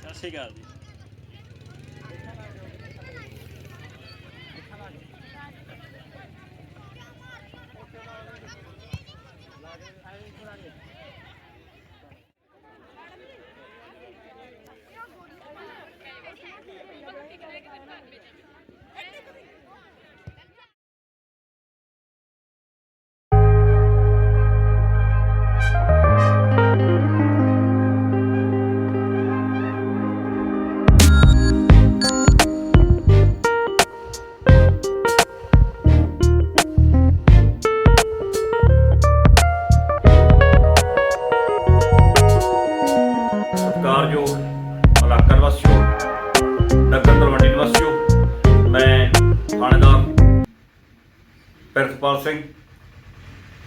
ਸਤਿ ਸ਼੍ਰੀ ਅਕਾਲ ਜੀ। ਇਲਾਕਾ ਨਿਵਾਸੀਓ, ਨਗਰ ਤਲਵੰਡੀ ਨਿਵਾਸੀਓ, ਮੈਂ ਥਾਣੇਦਾਰ ਪ੍ਰਿਤਪਾਲ ਸਿੰਘ,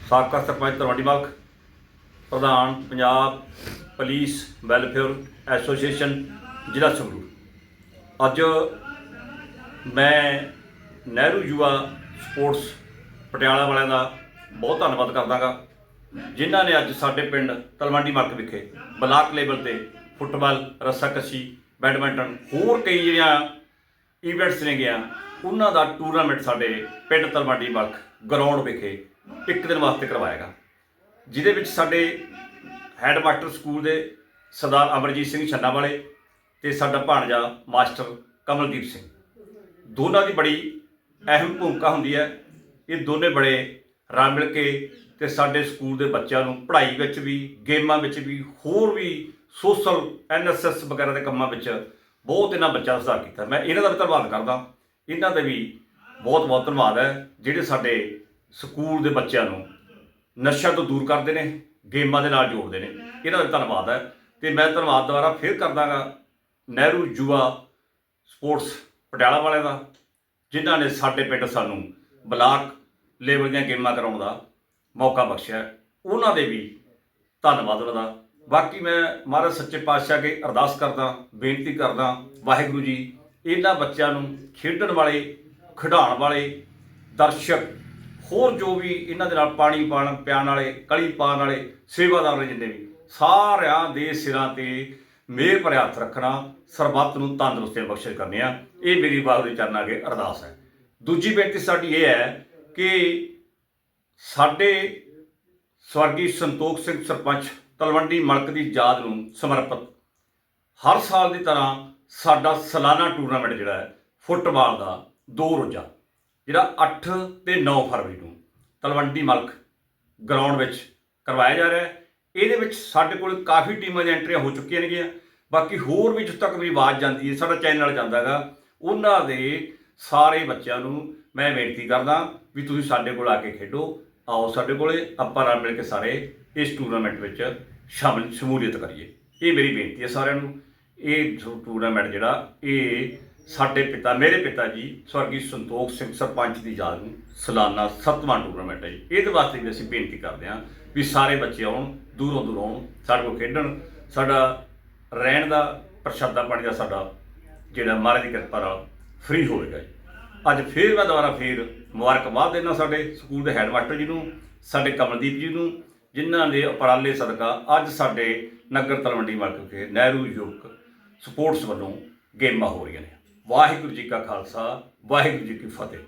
ਸਾਬਕਾ ਸਰਪੰਚ ਤਲਵੰਡੀ ਮਲਕ, ਪ੍ਰਧਾਨ ਪੰਜਾਬ ਪੁਲਿਸ ਵੈਲਫੇਅਰ ਐਸੋਸੀਏਸ਼ਨ, ਜ਼ਿਲ੍ਹਾ ਸੰਗਰੂਰ। ਅੱਜ ਮੈਂ ਨਹਿਰੂ ਯੁਵਾ ਸਪੋਰਟਸ ਪਟਿਆਲਾ ਵਾਲਿਆਂ ਦਾ ਬਹੁਤ ਧੰਨਵਾਦ ਕਰਦਾਗਾ ਜਿਨ੍ਹਾਂ ਨੇ ਅੱਜ ਸਾਡੇ ਪਿੰਡ ਤਲਵੰਡੀ ਮਲਕ ਵਿਖੇ ਬਲਾਕ ਲੈਵਲ ਤੇ ਫੁੱਟਬਾਲ, ਰੱਸਾਕੱਸੀ ਬੈਡਮਿੰਟਨ, ਹੋਰ ਕਈ ਜਿਹੜੀਆਂ ਇਵੈਂਟਸ ਨੇ ਗਿਆ, ਉਹਨਾਂ ਦਾ ਟੂਰਨਾਮੈਂਟ ਸਾਡੇ ਪਿੰਡ ਤਲਵੰਡੀ ਮਲਕ ਗਰਾਊਂਡ ਵਿਖੇ ਇੱਕ ਦਿਨ ਵਾਸਤੇ ਕਰਵਾਏਗਾ। ਜਿਹਦੇ ਵਿੱਚ ਸਾਡੇ ਹੈੱਡਮਾਸਟਰ ਸਕੂਲ ਦੇ ਸਰਦਾਰ ਅਮਰਜੀਤ ਸਿੰਘ ਛੰਨਾ ਵਾਲੇ ਤੇ ਸਾਡਾ ਭਾਣਜਾ ਮਾਸਟਰ ਕਮਲਦੀਪ ਸਿੰਘ। ਦੋਨਾਂ ਦੀ ਬੜੀ ਅਹਿਮ ਭੂਮਿਕਾ ਹੁੰਦੀ ਹੈ। ਇਹ ਦੋਨੇ ਬੜੇ ਰਲ ਮਿਲ ਕੇ ਤੇ ਸਾਡੇ ਸਕੂਲ ਦੇ ਬੱਚਿਆਂ ਨੂੰ ਪੜ੍ਹਾਈ ਵਿੱਚ ਵੀ, ਗੇਮਾਂ ਵਿੱਚ ਵੀ, ਹੋਰ ਵੀ ਸੋਸ਼ਲ ਐਨਐਸਐਸ ਵਗੈਰਾ ਦੇ ਕੰਮਾਂ ਵਿੱਚ ਬਹੁਤ ਇਹਨਾਂ ਬੱਚਿਆਂ ਦਾ ਸੁਧਾਰ ਕੀਤਾ। ਮੈਂ ਇਹਨਾਂ ਦਾ ਵੀ ਧੰਨਵਾਦ ਕਰਦਾ। ਇਹਨਾਂ ਦੇ ਵੀ ਬਹੁਤ ਬਹੁਤ ਧੰਨਵਾਦ ਹੈ, ਜਿਹੜੇ ਸਾਡੇ ਸਕੂਲ ਦੇ ਬੱਚਿਆਂ ਨੂੰ ਨਸ਼ਾ ਤੋਂ ਦੂਰ ਕਰਦੇ ਨੇ, ਗੇਮਾਂ ਦੇ ਨਾਲ ਜੋੜਦੇ ਨੇ, ਇਹਨਾਂ ਦਾ ਧੰਨਵਾਦ ਹੈ। ਤੇ ਮੈਂ ਧੰਨਵਾਦ ਦੁਬਾਰਾ ਫੇਰ ਕਰਦਾਗਾ ਨਹਿਰੂ ਯੁਵਾ ਸਪੋਰਟਸ ਪਟਿਆਲਾ ਵਾਲਿਆਂ ਦਾ, ਜਿਨ੍ਹਾਂ ਨੇ ਸਾਡੇ ਪਿੰਡ ਸਾਨੂੰ ਬਲਾਕ ਲੈਵਲ ਦੀਆਂ ਗੇਮਾਂ ਕਰਾਉਣ ਦਾ ਮੌਕਾ ਬਖਸ਼ਿਆ। ਉਹਨਾਂ ਦੇ ਵੀ ਧੰਨਵਾਦ ਉਹਨਾਂ ਦਾ। ਬਾਕੀ ਮੈਂ ਮਹਾਰਾਜ ਸੱਚੇ ਪਾਤਸ਼ਾਹ ਅੱਗੇ ਅਰਦਾਸ ਕਰਦਾ, ਬੇਨਤੀ ਕਰਦਾ, ਵਾਹਿਗੁਰੂ ਜੀ, ਇਹਨਾਂ ਬੱਚਿਆਂ ਨੂੰ ਖੇਡਣ ਵਾਲੇ, ਖਿਡਾਉਣ ਵਾਲੇ, ਦਰਸ਼ਕ, ਹੋਰ ਜੋ ਵੀ ਇਹਨਾਂ ਦੇ ਨਾਲ ਪਾਣੀ ਪਾਣ ਪਿਆਣ ਵਾਲੇ, ਕਲੀ ਪਾਣ ਵਾਲੇ, ਸੇਵਾਦਾਰ ਨੇ ਜਿੰਨੇ ਵੀ, ਸਾਰਿਆਂ ਦੇ ਸਿਰਾਂ ਤੇ ਮੇਰ ਭਰਿਆ ਹੱਥ ਰੱਖਣਾ, ਸਰਬੱਤ ਨੂੰ ਤੰਦਰੁਸਤੀਆਂ ਬਖਸ਼ਿਸ਼ ਕਰਨੀਆਂ ਇਹ ਮੇਰੀ ਵਾਹਿਗੁਰੂ ਦੇ ਚਰਨਾਂ ਅੱਗੇ ਅਰਦਾਸ ਹੈ। ਦੂਜੀ ਬੇਨਤੀ ਸਾਡੀ ਇਹ ਹੈ ਕਿ ਸਾਡੇ ਸਵਰਗੀ ਸੰਤੋਖ ਸਿੰਘ ਸਰਪੰਚ ਤਲਵੰਡੀ ਮਲਕ ਦੀ ਯਾਦ ਨੂੰ ਸਮਰਪਿਤ। ਹਰ ਸਾਲ ਦੀ ਤਰ੍ਹਾਂ ਸਾਡਾ ਸਾਲਾਨਾ ਟੂਰਨਾਮੈਂਟ ਜਿਹੜਾ ਹੈ, ਫੁੱਟਬਾਲ ਦਾ ਦੋ ਰੋਜ਼ਾ, ਜਿਹੜਾ 8 ਤੇ 9 ਫਰਵਰੀ ਨੂੰ ਤਲਵੰਡੀ ਮਲਕ ਗਰਾਊਂਡ ਵਿੱਚ ਕਰਵਾਇਆ ਜਾ ਰਿਹਾ ਹੈ। ਇਹਦੇ ਵਿੱਚ ਸਾਡੇ ਕੋਲ ਕਾਫੀ ਟੀਮਾਂ ਦੀਆਂ ਐਂਟਰੀਆਂ ਹੋ ਚੁੱਕੀਆਂ ਨੇਗੀਆਂ। ਬਾਕੀ ਹੋਰ ਵੀ ਜਿੱਥੇ ਤੱਕ ਵੀ ਆਵਾਜ਼ ਜਾਂਦੀ ਹੈ, ਸਾਡਾ ਚੈਨਲ ਜਾਂਦਾ ਹੈਗਾ, ਉਹਨਾਂ ਦੇ ਸਾਰੇ ਬੱਚਿਆਂ ਨੂੰ ਮੈਂ ਬੇਨਤੀ ਕਰਦਾ ਵੀ ਤੁਸੀਂ ਸਾਡੇ ਕੋਲ ਆ ਕੇ ਖੇਡੋ। ਆਓ ਸਾਡੇ ਕੋਲੇ, ਆਪਾਂ ਰਲ ਮਿਲ ਕੇ ਸਾਰੇ ਇਸ ਟੂਰਨਾਮੈਂਟ ਵਿੱਚ ਸ਼ਾਮਲ ਸ਼ਮੂਲੀਅਤ ਕਰੀਏ। ਇਹ ਮੇਰੀ ਬੇਨਤੀ ਹੈ ਸਾਰਿਆਂ ਨੂੰ। ਇਹ ਟੂਰਨਾਮੈਂਟ ਜਿਹੜਾ, ਇਹ ਸਾਡੇ ਪਿਤਾ, ਮੇਰੇ ਪਿਤਾ ਜੀ, ਸਵਰਗੀ ਸੰਤੋਖ ਸਿੰਘ ਸਰਪੰਚ ਦੀ ਯਾਦ ਨੂੰ ਸਾਲਾਨਾ ਸੱਤਵਾਂ ਟੂਰਨਾਮੈਂਟ ਹੈ ਜੀ। ਇਹਦੇ ਵਾਸਤੇ ਵੀ ਅਸੀਂ ਬੇਨਤੀ ਕਰਦੇ ਹਾਂ ਵੀ ਸਾਰੇ ਬੱਚੇ ਆਉਣ, ਦੂਰੋਂ ਦੂਰੋਂ ਆਉਣ, ਸਾਡੇ ਕੋਲ ਖੇਡਣ। ਸਾਡਾ ਰਹਿਣ ਦਾ ਪ੍ਰਸ਼ਾਦਾ ਪਾਣੀ ਦਾ ਸਾਡਾ ਜਿਹੜਾ ਮਹਾਰਾਜ ਦੀ ਕਿਰਪਾ ਨਾਲ ਫ੍ਰੀ ਹੋਵੇਗਾ ਜੀ। ਅੱਜ ਫੇਰ ਮੈਂ ਦੁਬਾਰਾ ਫੇਰ ਮੁਬਾਰਕਬਾਦ ਦੇਣਾ ਸਾਡੇ ਸਕੂਲ ਦੇ ਹੈਡਮਾਸਟਰ ਜੀ ਨੂੰ, ਸਾਡੇ ਕਮਲਦੀਪ ਜੀ ਨੂੰ ਜਿਨ੍ਹਾਂ ਦੇ ਉਪਰਾਲੇ ਸਦਕਾ ਅੱਜ ਸਾਡੇ ਨਗਰ ਤਲਵੰਡੀ ਮਲਕ ਵਿਖੇ ਨਹਿਰੂ ਯੁਵਕ ਸਪੋਰਟਸ ਵੱਲੋਂ ਗੇਮਾਂ ਹੋ ਰਹੀਆਂ ਨੇ। ਵਾਹਿਗੁਰੂ ਜੀ ਕਾ ਖਾਲਸਾ, ਵਾਹਿਗੁਰੂ ਜੀ ਕੀ ਫਤਿਹ।